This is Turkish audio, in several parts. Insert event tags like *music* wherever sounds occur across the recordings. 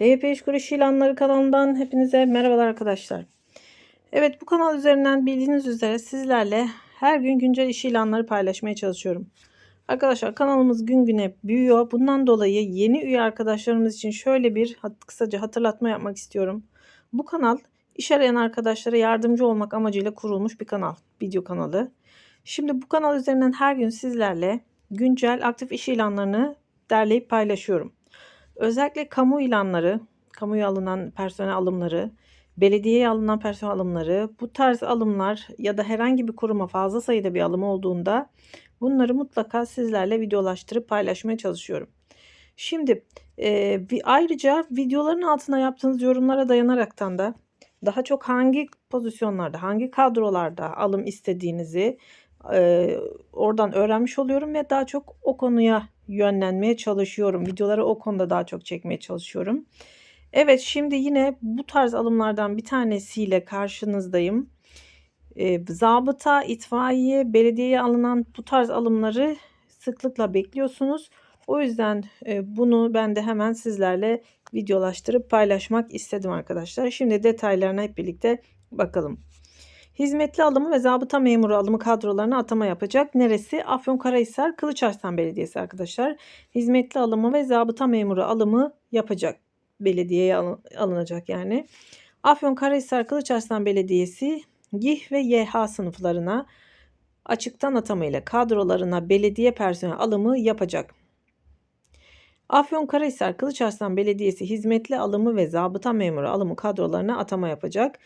TYP İşkur İş İlanları kanalından hepinize merhabalar arkadaşlar. Evet bu kanal üzerinden bildiğiniz üzere sizlerle her gün güncel iş ilanları paylaşmaya çalışıyorum. Arkadaşlar kanalımız gün güne büyüyor. Bundan dolayı yeni üye arkadaşlarımız için şöyle bir kısaca hatırlatma yapmak istiyorum. Bu kanal iş arayan arkadaşlara yardımcı olmak amacıyla kurulmuş bir kanal, video kanalı. Şimdi bu kanal üzerinden her gün sizlerle güncel aktif iş ilanlarını derleyip paylaşıyorum. Özellikle kamu ilanları, kamuya alınan personel alımları, belediyeye alınan personel alımları, bu tarz alımlar ya da herhangi bir kuruma fazla sayıda bir alım olduğunda bunları mutlaka sizlerle videolaştırıp paylaşmaya çalışıyorum. Şimdi e, bir ayrıca videoların altına yaptığınız yorumlara dayanaraktan da daha çok hangi pozisyonlarda, hangi kadrolarda alım istediğinizi e, oradan öğrenmiş oluyorum ve daha çok o konuya yönlenmeye çalışıyorum. Videoları o konuda daha çok çekmeye çalışıyorum. Evet şimdi yine bu tarz alımlardan bir tanesiyle karşınızdayım. E, zabıta, itfaiye, belediyeye alınan bu tarz alımları sıklıkla bekliyorsunuz. O yüzden e, bunu ben de hemen sizlerle videolaştırıp paylaşmak istedim arkadaşlar. Şimdi detaylarına hep birlikte bakalım. Hizmetli alımı ve zabıta memuru alımı kadrolarına atama yapacak. Neresi? Afyonkarahisar Kılıçarslan Belediyesi arkadaşlar. Hizmetli alımı ve zabıta memuru alımı yapacak. Belediyeye alınacak yani. Afyonkarahisar Kılıçarslan Belediyesi GİH ve YH sınıflarına açıktan atama ile kadrolarına belediye personel alımı yapacak. Afyonkarahisar Kılıçarslan Belediyesi hizmetli alımı ve zabıta memuru alımı kadrolarına atama yapacak.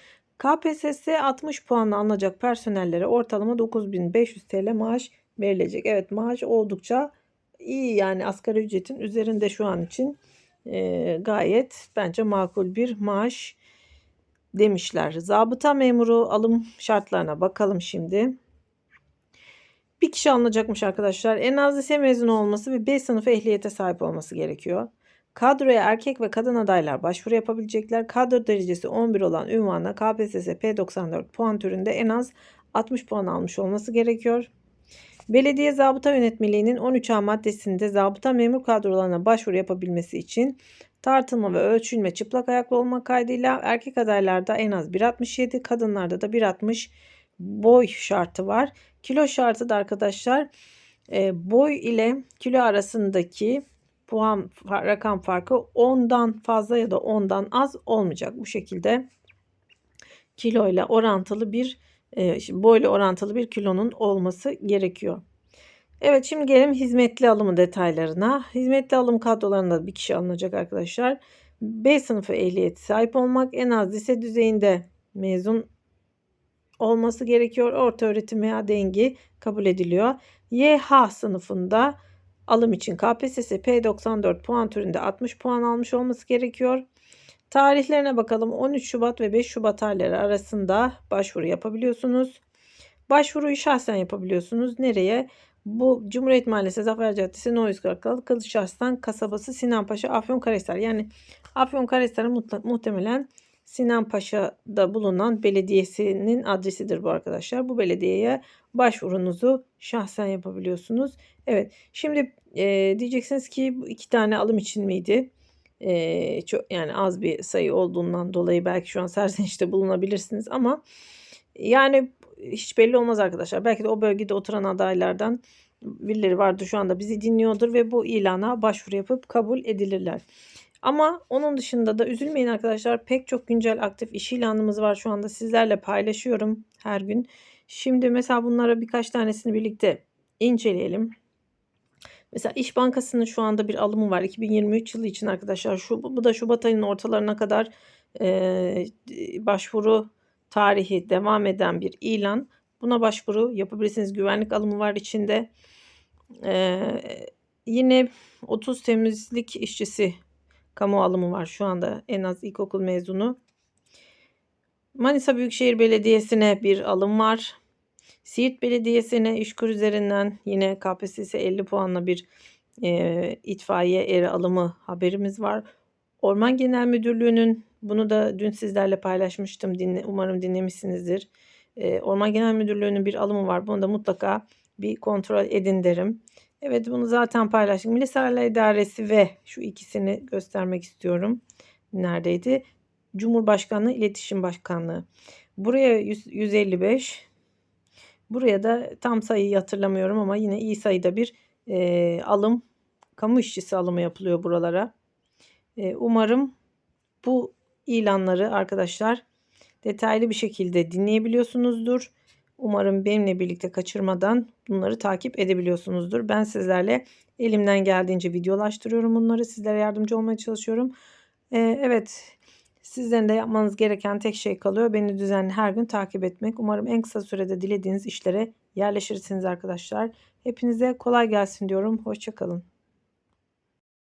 KPSS 60 puanla alınacak personellere ortalama 9500 TL maaş verilecek. Evet maaş oldukça iyi yani asgari ücretin üzerinde şu an için e, gayet bence makul bir maaş demişler. Zabıta memuru alım şartlarına bakalım şimdi. Bir kişi alınacakmış arkadaşlar. En az lise mezunu olması ve B sınıfı ehliyete sahip olması gerekiyor. Kadroya erkek ve kadın adaylar başvuru yapabilecekler. Kadro derecesi 11 olan ünvana KPSS P94 puan türünde en az 60 puan almış olması gerekiyor. Belediye Zabıta Yönetmeliği'nin 13A maddesinde zabıta memur kadrolarına başvuru yapabilmesi için tartılma ve ölçülme çıplak ayaklı olmak kaydıyla erkek adaylarda en az 1.67, kadınlarda da 1.60 boy şartı var. Kilo şartı da arkadaşlar e, boy ile kilo arasındaki puan rakam farkı 10'dan fazla ya da 10'dan az olmayacak. Bu şekilde kilo ile orantılı bir e, boyla orantılı bir kilonun olması gerekiyor. Evet şimdi gelelim hizmetli alımı detaylarına. Hizmetli alım kadrolarında bir kişi alınacak arkadaşlar. B sınıfı ehliyeti sahip olmak en az lise düzeyinde mezun olması gerekiyor. Orta öğretim veya dengi kabul ediliyor. YH sınıfında alım için KPSS P94 puan türünde 60 puan almış olması gerekiyor. Tarihlerine bakalım. 13 Şubat ve 5 Şubat tarihleri arasında başvuru yapabiliyorsunuz. Başvuruyu şahsen yapabiliyorsunuz. Nereye? Bu Cumhuriyet Mahallesi Zafer Caddesi No 140 Kılıçarslan kasabası Sinanpaşa Afyonkarahisar. Yani Afyonkarahisar'ın muhtemelen Sinanpaşa'da bulunan belediyesinin adresidir bu arkadaşlar. Bu belediyeye başvurunuzu şahsen yapabiliyorsunuz. Evet şimdi e, diyeceksiniz ki bu iki tane alım için miydi? E, çok yani az bir sayı olduğundan dolayı belki şu an *laughs* serzenişte bulunabilirsiniz ama yani hiç belli olmaz arkadaşlar. Belki de o bölgede oturan adaylardan birileri vardı şu anda bizi dinliyordur ve bu ilana başvuru yapıp kabul edilirler. Ama onun dışında da üzülmeyin arkadaşlar. Pek çok güncel aktif iş ilanımız var şu anda. Sizlerle paylaşıyorum her gün. Şimdi mesela bunlara birkaç tanesini birlikte inceleyelim. Mesela İş Bankası'nın şu anda bir alımı var 2023 yılı için arkadaşlar. Şu, bu da Şubat ayının ortalarına kadar e, başvuru tarihi devam eden bir ilan. Buna başvuru yapabilirsiniz. Güvenlik alımı var içinde. E, yine 30 temizlik işçisi kamu alımı var şu anda en az ilkokul mezunu. Manisa Büyükşehir Belediyesi'ne bir alım var. Siirt Belediyesi'ne İşkur üzerinden yine KPSS 50 puanla bir e, itfaiye eri alımı haberimiz var. Orman Genel Müdürlüğü'nün bunu da dün sizlerle paylaşmıştım. Dinle, umarım dinlemişsinizdir. E, Orman Genel Müdürlüğü'nün bir alımı var. Bunu da mutlaka bir kontrol edin derim. Evet bunu zaten paylaştık. Milli Saraylar İdaresi ve şu ikisini göstermek istiyorum. neredeydi? Cumhurbaşkanlığı İletişim Başkanlığı. Buraya 100 155. Buraya da tam sayıyı hatırlamıyorum ama yine iyi sayıda bir eee, alım, kamu işçisi alımı yapılıyor buralara. Eee, umarım bu ilanları arkadaşlar detaylı bir şekilde dinleyebiliyorsunuzdur. Umarım benimle birlikte kaçırmadan bunları takip edebiliyorsunuzdur. Ben sizlerle elimden geldiğince videolaştırıyorum bunları. Sizlere yardımcı olmaya çalışıyorum. Eee, evet, sizlerin de yapmanız gereken tek şey kalıyor. Beni düzenli her gün takip etmek. Umarım en kısa sürede dilediğiniz işlere yerleşirsiniz arkadaşlar. Hepinize kolay gelsin diyorum. Hoşça kalın.